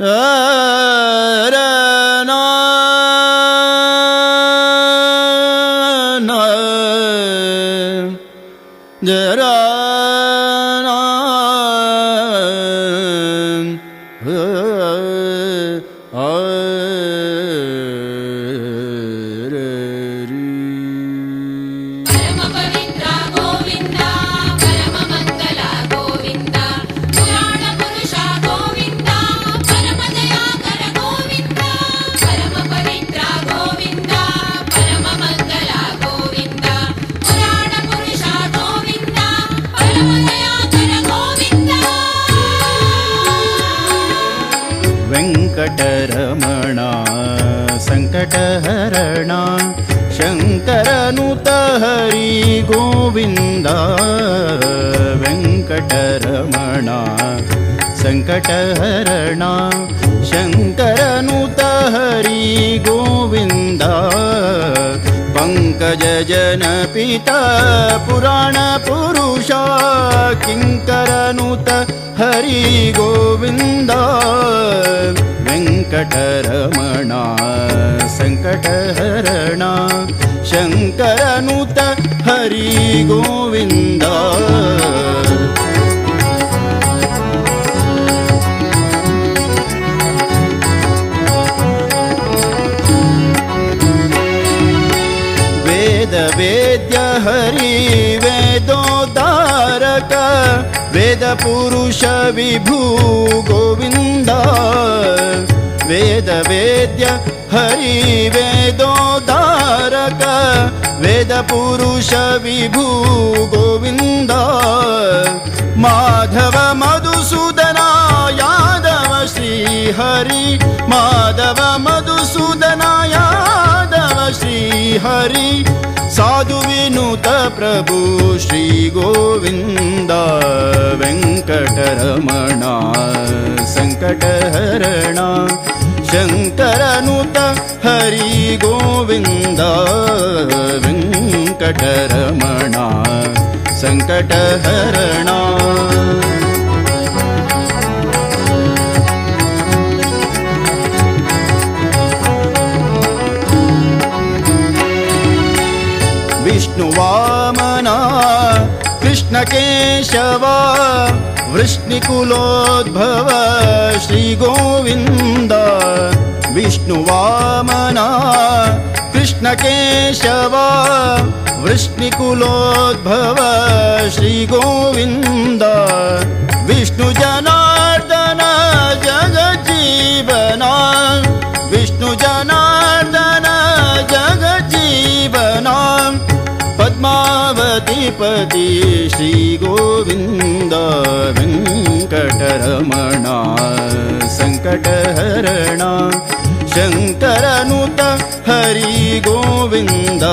परमपवित्रा सङ्कटहरणा शङ्करनुत हरि गोविन्द वेङ्कटरमणा सङ्कटहरणा शङ्करनुत हरि गोविन्द पङ्कजजनपिता पुराणपुरुषा किङ्करनुत हरि गोविन्द वेङ्कटरमणा सङ्कटहरणा शङ्करनुत हरि गोविन्द वेद वेद्य हरि वेदोद्धारक वेदपुरुष विभू गोविन्द वेद वेद्य हरि वेदोद्धारक वेदपुरुष विभू गोविन्द। माधव मधुसूदना यादव श्रीहरि। माधव मधुसूदना यादव श्रीहरि। साधु विनुत प्रभु श्रीगोविन्द वेङ्कटरमणा सङ्कटहरणा ಗೋವಿಂದ ವೆಂಕಟರಮಣ ಸಂಕಟಹರಣ ವಿಷ್ಣುವಾ कृष्णकेशवा वृष्णिकुलोद्भव श्रीगोविन्द विष्णुवामना कृष्णकेशवा वृष्णिकुलोद्भव श्रीगोविन्द विष्णुजनार्दन ഗണപതി ശ്രീ ഗോവിന്ദ വെങ്കടരമണ സങ്കടഹരണ ശങ്കരനുത ഹരി ഗോവിന്ദ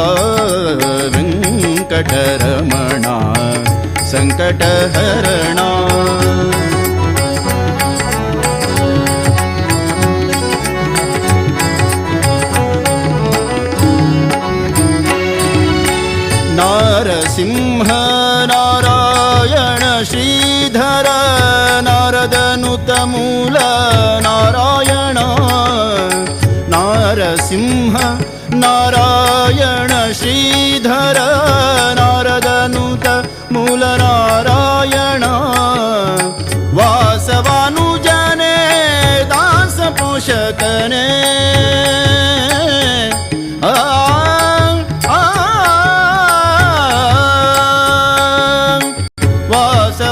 വെങ്കടരമണ സങ്കടഹരണ ಶ್ರೀಧರ ನಾರದನುತ ಮೂಲ ನಾರಾಯಣ ನಾರಸಿಂಹ ನಾರಾಯಣ ಶ್ರೀಧರ ನಾರದನುತ ಮೂಲ ನಾರಾಯಣ ವಾಸವಾನುಜನೆ ದಾಸ ಪೋಷಕ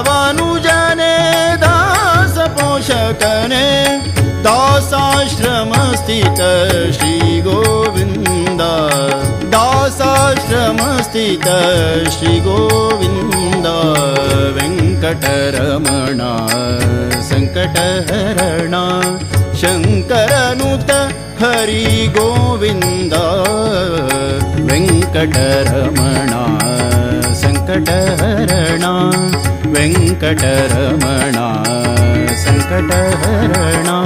वासवानुजने दास पोषकने दासाश्रमस्थित श्रीगोविन्द दासाश्रमस्थित श्रीगोविन्द वेङ्कटरमणा सङ्कटहरणा शङ्करनुत हरि गोविन्द वेङ्कटरमणा सङ्कटहरणा वेङ्कटरमणा सङ्कटहरणा